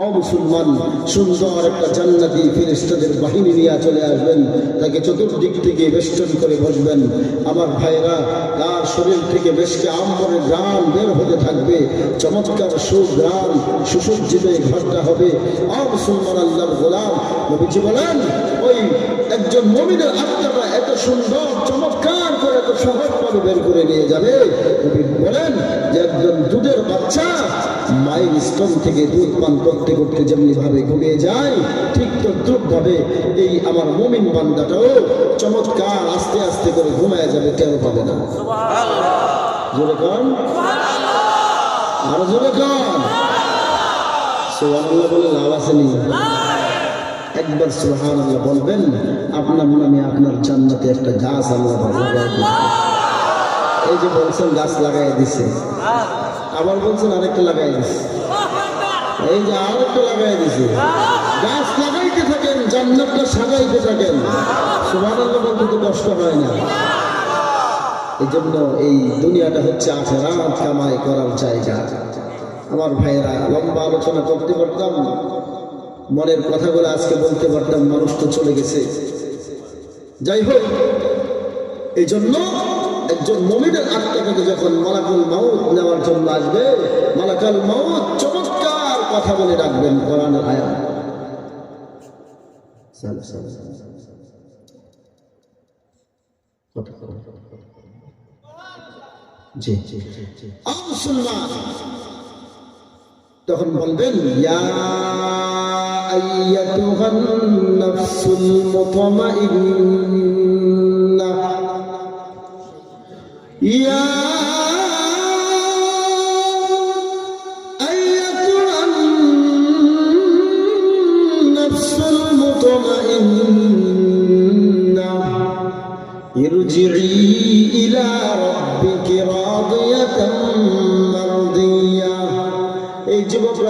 মুসলমান, সুন্দর একটা জান্নাতি ফেরেশতাদের বাহিনী নিয়ে চলে আসবেন। তাকে চতুর্দিক থেকে বেষ্টন করে বসবেন। আমার ভাইরা তার শরীর থেকে বেশকে আম্বরের গ্রাম বের হতে থাকবে। চমৎকার সুগ্রাম সুসজ্জিত ঘরটা হবে। আ মুসলমান আল্লাহর গোলাম, নবীজি বলেন, ওই একজন মমিনের আত্মাটা এত সুন্দর, চমৎকার করে এত সহজভাবে বের করে নিয়ে যাবে। বলেন যে একজন দুধের বাচ্চা মায়ের স্তন থেকে দুধ পান করতে করতে যেমনি ভাবে ঘুমিয়ে যায় ঠিক তদ্রুপ ভাবে এই আমার মমিন বান্দাটাও চমৎকার আস্তে আস্তে করে ঘুমায় যাবে কেন পাবে না। জোরে কন? আরও জোরে কন? সুবহানাল্লাহ বলে লাভ আসেনি একবার সুবহান আল্লাহ বলবেন আপনার নামে আপনার জান্নাতে একটা গাছ আল্লাহ। এই যে বলছেন গাছ লাগাই দিছে। আবার বলছেন আরেকটা লাগাই দিছে। এই যে আরেকটা লাগাই দিছে। গাছ লাগাইতে থাকেন, জান্নাতটা সাজাইতে থাকেন। সুবহান আল্লাহ বলতে তো কষ্ট হয় না। এই জন্য এই দুনিয়াটা হচ্ছে আখেরাত কামাই করার জায়গা। আমার ভাইয়েরা, লম্বা আলোচনা করতে পারতাম, মনের কথাগুলো আজকে বলতে পারতাম, মানুষ তো চলে গেছে। যাই হোক এই জন্য একজন মমিনের আত্মাটাকে যখন মালাকুল মাউত নেওয়ার জন্য আসবে মালাকাল মাউত চমৎকার কথা বলে রাখবেন কোরআনের আয়াত চল, চল, চল, চল, চল। কথা বলো। জি জি জি জি আ মুসলমান তখন বলবেন ইয়া আইয়াতুহান নাফসুল মুতমাইন্না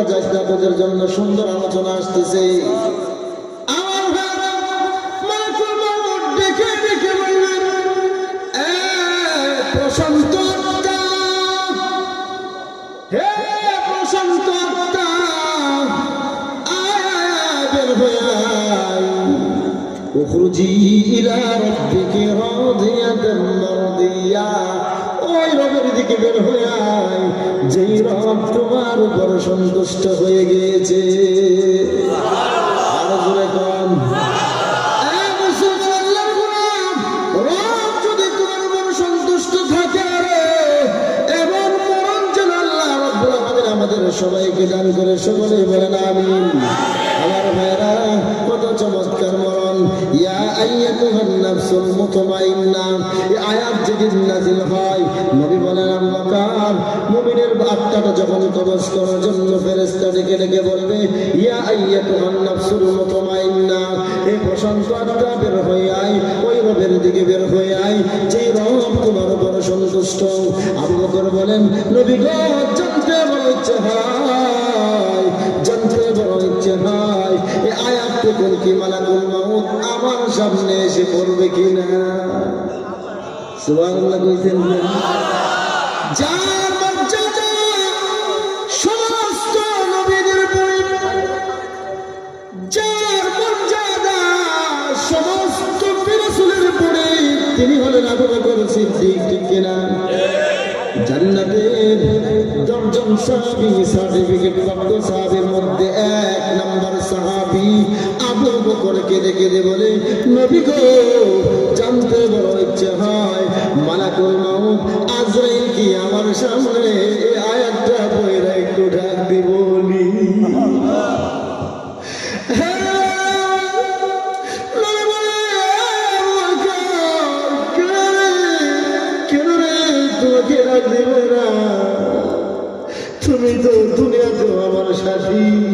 যাচ্ছে জন্য সুন্দর আলোচনা আসতেছে। আমার ভাইরা, মালাকুল মাউত ডেকে ডেকে বললেন, "এ প্রশান্ত হে প্রশান্ত আত্মা, আয় আয় বের হয়ে দিকে বের হয়ে আয়, যেই রব তোমার উপর সন্তুষ্ট হয়ে গিয়েছে। থাকে সবাইকে দান করে সকলে বলেন, আমিন। মুতমাইন্না। এই আয়াত যেদিন নাজিল হয়, নবী বলেন আল্লাহর মুমিনের আত্মাটা যখন কবজ করার জন্য ফেরেশতা ডেকে ডেকে বলবে, ইয়া আইয়াতুহান নাফসুল মুতমাইন্না এই প্রশান্ত আত্মা, বের হয়ে আয়, ওই রবের দিকে বের হয়ে আয়, যেই রব তোমার উপর সন্তুষ্ট। আবু বকর বলেন, নবী গো জানতে বড় ইচ্ছে হয় জানতে বড় ইচ্ছে হয়। কোন কি মালাকুল মাউত আমার সামনে এসে পড়বে কিনা সুবহানাল্লাহ কইছেন না? যার মর্যাদা সমস্ত নবীদের জান্নাতের দশজন সার্টিফিকেট প্রাপ্ত সাহাবীর মধ্যে এক কেঁদে বলে, নবী গো, জানতে বড় ইচ্ছে হয়। মালাকুল মাউত, আজরাইল কি আমার সামনে এই আয়াতটা বইরা একটু ডাক দিব তুমি তো দুনিয়াতে আমার সাথী।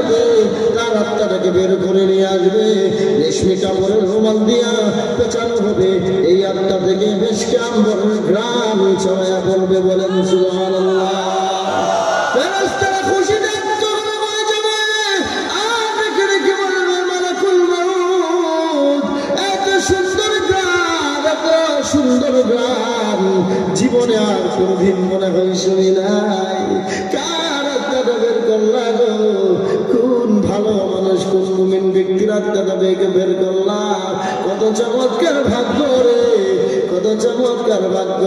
সাথে তার আত্মাটাকে বের করে নিয়ে আসবে। রেশমি কাপড়ের রুমাল দিয়া পেঁচানো হবে। এই আত্মা থেকে বেশ কাম্বরের গ্রাম ছড়াইয়া পড়বে বলেন মাউত, এত সুন্দর গ্রাম জীবনে আর কোনদিন মনে হয় শুনি নাই। কার আত্মাটা বের করলা ভালো মানুষ কোন মুমিন ব্যক্তির আত্মাটা বেগে বের করলা? কত চমৎকার ভাগ্য রে, কত চমৎকার ভাগ্য।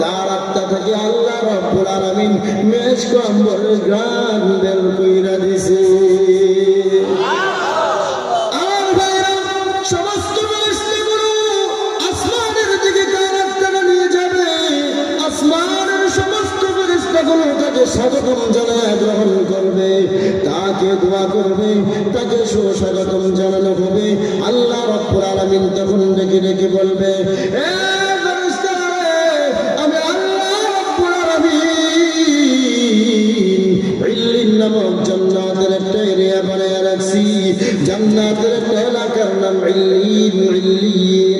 তার আত্মা থেকে আল্লাহ রব্বুল আলামিন মেষ কম্বরের গ্রাম বের কইরা দিছে। স্বাগতম জানায় তাকে দোয়া করবে, তাকে সুস্বাগতম জানানো হবে। আল্লাহ রব্বুল আলামিন তখন ডেকে ডেকে বলবে আমি আল্লাহ রব্বুল আলামিন নামক জান্নাতের একটা একটা এলাকার নাম ইল্লিন ইল্লিন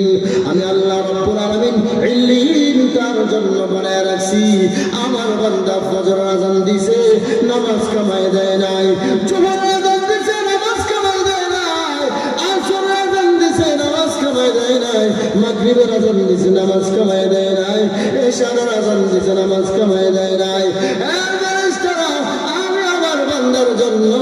নাই আজান দিছে নামাজ কামায় দেয় নাই এশার আজান দিছে নামাজ কামায় দেয় নাই। হে ফেরেশতারা, আমি আমার বান্দার জন্য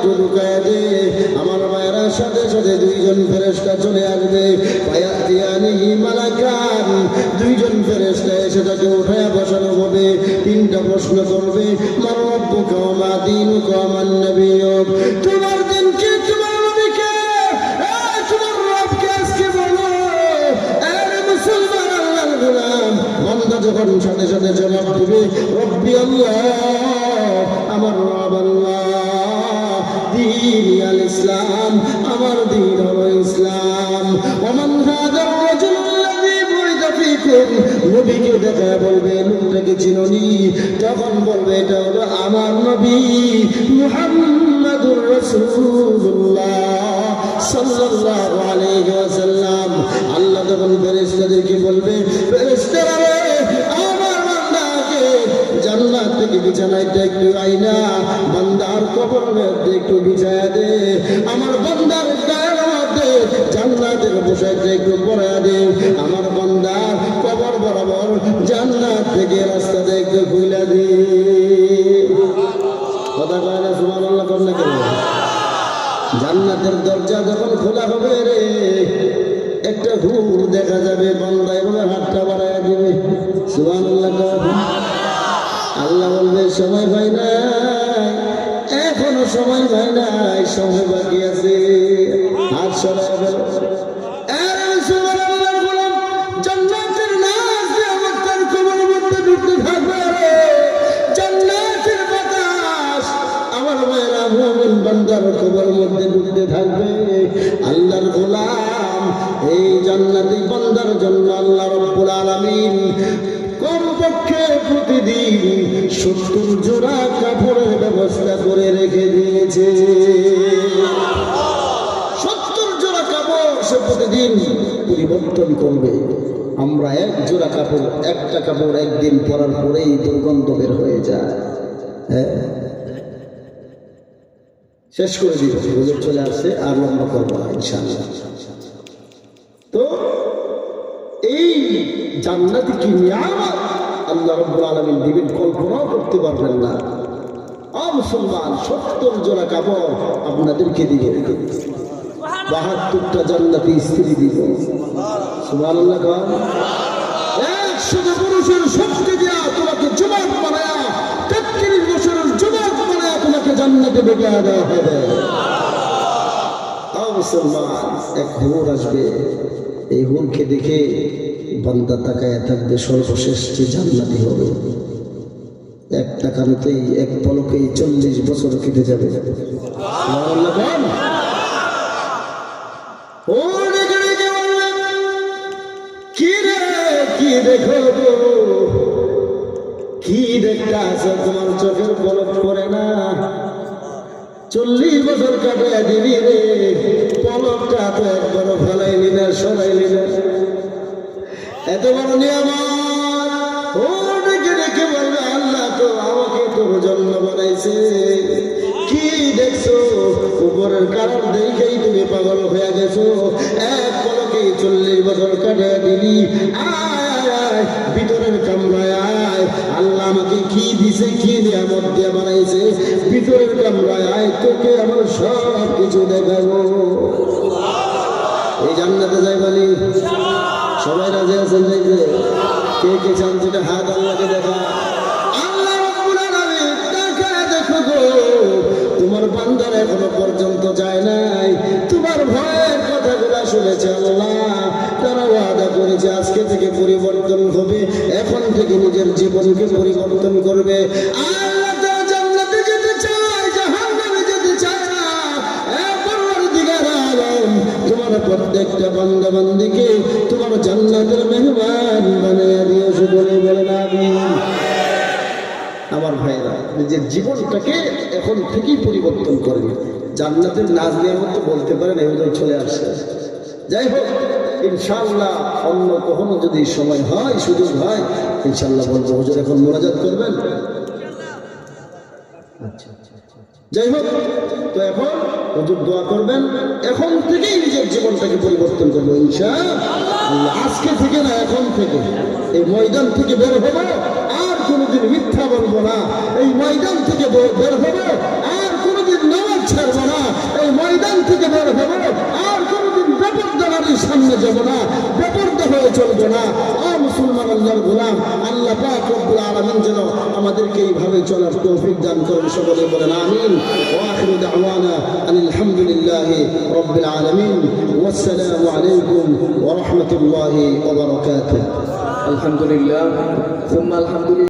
একটু ঢুকায় দে। আমার মায়েরা সাথে সাথে দুইজন ফেরেশতা চলে আসবে। ফায়াতিয়ানি মালাকান। দুইজন ফেরেশতা এসে তাকে উঠায় বসানো হবে। তিনটা প্রশ্ন করবে মার রব্বুকা ওয়া মা দীনুকা ওয়া মান নাবিয়্যুক তোমার দিন কি? তোমার নবী কে এ, তোমার রব কে আজকে বলো। মুসলমান আল্লাহর গোলাম। বান্দা যখন সাথে সাথে জবাব দিবে রব্বি আল্লাহ। নবীকে দেখা বলবে লোকটাকে চিননি। তখন বলবে, এটা হলো আমার নবী মুহাম্মাদুর রাসূলুল্লাহ সাল্লাল্লাহু আল্লাহ তখন ফেরেশতাদেরকে বলবে, ফেরেশতারা আমার বান্দাকে জান্নাত থেকে বিছানাইতে একটু আইনা বান্দার কবর মধ্যে একটু বিছায়া দে, আমার বান্দার গায়ের মধ্যে জান্নাতের পোশাকটা একটু দে, আমার বান্দার কবর বরাবর জান্নাত থেকে রাস্তাতে একটু খুইলা দে কথা কয় না, সুবহানাল্লাহ, কর না কেন? জান্নাতের দরজা যখন খোলা হবে রে, একটা হুর দেখা যাবে বান্দা এভাবে হাতটা বাড়ায় দিবে। সুবহানাল্লাহ, কর। আল্লাহ বলবে, সময় পাই নাই, এখনও সময় পাই নাই, সময় বাকি আছে। আলামিন কমপক্ষে প্রতিদিন সত্তর জোড়া কাপড়ের ব্যবস্থা করে রেখে দিয়েছে। সত্তর জোড়া কাপড় সে প্রতিদিন পরিবর্তন করবে। আমরা এক জোড়া কাপড়, একটা কাপড় একদিন পরার পরেই দুর্গন্ধ বের হয়ে যায়। হ্যাঁ? শেষ করে দিব হুজুর চলে আসছে আর লম্বা করব না, ইনশাআল্লাহ। তো এই জান্নাতি কি নিয়ামত? আল্লাহ রব্বুল আলামিন দিবেন, কল্পনাও করতে পারবেন না। মুসলমান, সত্তর জোড়া কাপড় আপনাদেরকে দিবে বাহাত্তরটা জান্নাতি স্ত্রী দিব। সুবহানাল্লাহ কন একশো পুরুষের শক্তি দিয়া তোমাকে যুবক বানায়া, তেত্রিশ বছরের যুবক বানায়া তোমাকে জান্নাতে ডেকে দেওয়া হবে। মুসলমান, এক হুর আসবে। এই হুরকে দেখে বান্দা তাকায় থাকবে সর্বশেষ যে জান্নাতি হবে। এক টাকাতেই, এক পলকেই চল্লিশ বছর কেটে যাবে। কি দেখো? কি দেখতে আছে তোমার চোখের পলক পড়ে না। চল্লিশ বছর কাটে দিবি রে, পলকটা তো একবারও ফেলাইলি না সরাইলি না। এত বড় নিয়ামত আল্লাহ তো আমাকে বানাইছে। কি দেখছ? উপরের কারণ দেখেই তুমি পাগল হয়ে গেছো। এক পলকেই চল্লিশ বছর কাটে দিলি আয় আয় আয় ভিতরের কামরায় আয় আল্লাহ আমাকে কি দিছে, কি নিয়ামত দিয়ে বানাইছে? ভিতরের কামরায় আয়, তোকে আমার সব কিছু দেখাবো। এই জান্নাতে যাই বলি। সবাই রাজি আছেন যাইতে কে কে চান যেটা হাত আল্লাহকে দেখা। তোমার বান্দার এখনও পর্যন্ত যায় নাই। তোমার ভয়ের কথাগুলো শুনেছে আল্লাহ। করেছে আজকে থেকে পরিবর্তন হবে, এখন থেকে নিজের জীবনকে পরিবর্তন করবে। আলম, তোমার প্রত্যেকটা বান্দা বান্দিকে তোমার জান্নাতের মেহমান বানিয়ে দিয়েছ বলে বলেন আমার ভাইরা নিজের জীবনটাকে এখন থেকেই পরিবর্তন করবে। জান্নাতের নাচ দেওয়ার মতো বলতে পারেন এভাবে চলে আসছে। যাই হোক ইনশাল্লাহ অন্য কখনো যদি সময় হয়, সুযোগ হয় ইনশাল্লাহ বলব, হুজুর, এখন মোনাজাত করবেন? আচ্ছা আচ্ছা আচ্ছা আচ্ছা। যাই হোক, তো এখন হুজুর দোয়া করবেন, এখন থেকেই নিজের জীবনটাকে পরিবর্তন করব ইনশা আজকে থেকে না, এখন থেকে। এই ময়দান থেকে বের হব, আর কোনোদিন মিথ্যা বলব না। এই ময়দান থেকে বের হব, আর কোনোদিন নামাজ ছাড়বো না। এই ময়দান থেকে বের হব আর কোনোদিন বেপরদা নারীর সামনে যাব না, বেপরদা হয়ে চলবো না। আ মুসলমান আল্লাহর গোলাম, আল্লাহ পাক রব্বুল আলামিন যেন আমাদেরকে এইভাবে চলার তৌফিক দান করেন সকলে বলেন আমিন। ওয়া আখিরু দাওয়ানা আনিল হামদুলিল্লাহি রাব্বিল আলামিন। ওয়াসসালামু আলাইকুম ওয়া রাহমাতুল্লাহি ওয়া বারাকাতুহু। আলহামদুলিল্লাহ, সুম্মা আলহামদুলিল্লাহ।